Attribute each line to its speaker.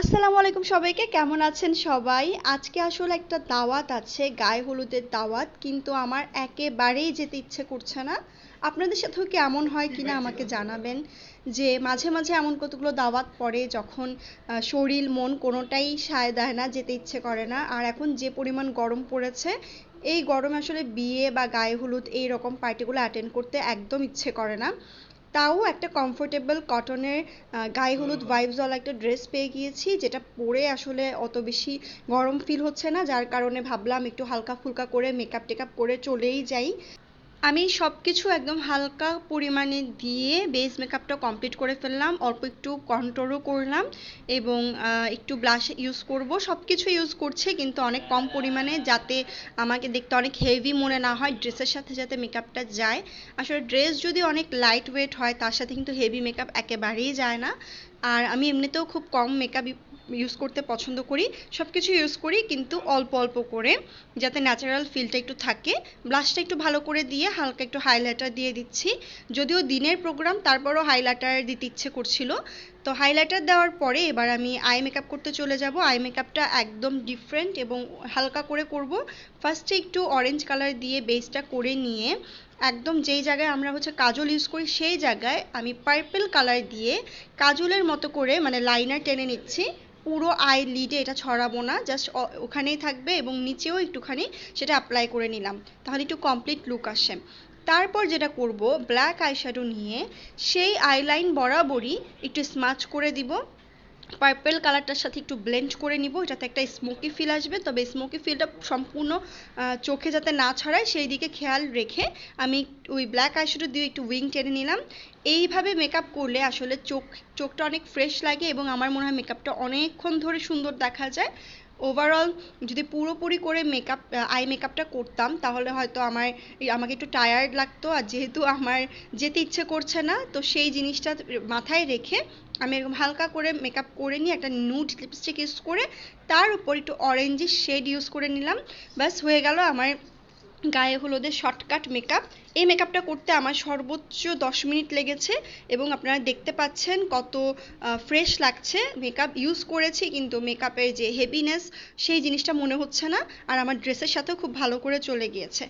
Speaker 1: আসসালামু আলাইকুম সবাইকে, কেমন আছেন সবাই? আজকে আসলে একটা দাওয়াত আছে, গায়ে হলুদের দাওয়াত, কিন্তু আমার একেবারেই যেতে ইচ্ছে করছে না। আপনাদের সাথেও কি এমন হয় কিনা আমাকে জানাবেন, যে মাঝে মাঝে এমন কতগুলো দাওয়াত পড়ে যখন শরীর, মন কোনোটাই সায় দেয় না, যেতে ইচ্ছে করে না। আর এখন যে পরিমাণ গরম পড়েছে, এই গরমে আসলে বিয়ে বা গায়ে হলুদ এই রকম পার্টিগুলো অ্যাটেন্ড করতে একদম ইচ্ছে করে না। তাও একটা কমফোর্টেবল কটনের গায়ে হলুদ ভাইবসওয়ালা একটা ড্রেস পেয়ে গিয়েছি যেটা পরে আসলে অত বেশি গরম ফিল হচ্ছে না যার কারণে ভাবলাম একটু হালকা ফুলকা করে মেকআপ টেকআপ করে চলেই যাই। আমি সব কিছু একদম হালকা পরিমাণে দিয়ে বেস মেকআপটা কমপ্লিট করে ফেললাম। অল্প একটু কন্ট্রোলও করলাম এবং একটু ব্লাশ ইউজ করব। সব কিছু ইউজ করছি কিন্তু অনেক কম পরিমাণে যাতে আমাকে দেখতে অনেক হেভি মনে না হয় ড্রেসের সাথে যাতে মেকআপটা যায়। আসলে ড্রেস যদি অনেক লাইট ওয়েট হয়, তার সাথে কিন্তু হেভি মেকআপ একেবারেই যায় না। আর আমি এমনিতেও খুব কম মেকআপ ইউজ করতে পছন্দ করি। সব কিছু ইউজ করি, কিন্তু অল্প অল্প করে, যাতে ন্যাচারাল ফিলটা একটু থাকে। ব্লাশটা একটু ভালো করে দিয়ে হালকা একটু হাইলাইটার দিয়ে দিচ্ছি। যদিও দিনের প্রোগ্রাম তারপরও হাইলাইটার দিতে ইচ্ছে করছিল। তো হাইলাইটার দেওয়ার পরে এবার আমি আই মেকআপ করতে চলে যাব। আই মেকআপটা একদম ডিফারেন্ট এবং হালকা করে করব। ফার্স্টে একটু অরেঞ্জ কালার দিয়ে বেসটা করে নিয়ে একদম যেই জায়গায় আমরা হচ্ছে কাজল ইউজ করি, সেই জায়গায় আমি পার্পল কালার দিয়ে কাজলের মতো করে মানে লাইনার টেনে নিচ্ছি। পুরো আই লিডে এটা ছড়াবো না জাস্ট ওখানেই থাকবে এবং নিচেও একটুখানি সেটা অ্যাপ্লাই করে নিলাম। তাহলে একটু কমপ্লিট লুক আসে। তারপর যেটা করব ব্ল্যাক আইশ্যাডো নিয়ে সেই আইলাইন বরাবরই একটু স্মাচ করে দিব। পার্পেল কালারটার সাথে একটু ব্লেন্ড করে নিব, এটাতে একটা স্মোকি ফিল আসবে। তবে স্মোকি ফিলটা সম্পূর্ণ চোখে যাতে না ছড়ায়, সেই দিকে খেয়াল রেখে আমি ওই ব্ল্যাক আইশ্যাডো দিয়ে একটু উইং টেনে নিলাম। এইভাবে মেকআপ করলে আসলে চোখ, চোখটা অনেক ফ্রেশ লাগে এবং আমার মনে হয় মেকআপটা অনেকক্ষণ ধরে সুন্দর দেখা যায়। ওভারঅল যদি পুরোপুরি করে মেকআপ আই মেকআপটা করতাম, তাহলে হয়তো আমার আমাকে একটু টায়ার্ড লাগতো। আর যেহেতু আমার যেতে ইচ্ছে করছে না, তো সেই জিনিসটা মাথায় রেখে আমি এরকম হালকা করে মেকআপ করে নিয়ে একটা নুড লিপস্টিক ইউজ করে, তার উপর একটু অরেঞ্জের শেড ইউজ করে নিলাম। ব্যাস, হয়ে গেল আমার গায়ে হলুদের শর্টকাট মেকআপ এই মেকআপটা করতে আমার সর্বোচ্চ দশ মিনিট লেগেছে এবং আপনারা দেখতে পাচ্ছেন কত ফ্রেশ লাগছে। মেকআপ ইউজ করেছি, কিন্তু মেকআপের যে হেভিনেস সেই জিনিসটা মনে হচ্ছে না। আর আমার ড্রেসের সাথেও খুব ভালো করে চলে গিয়েছে।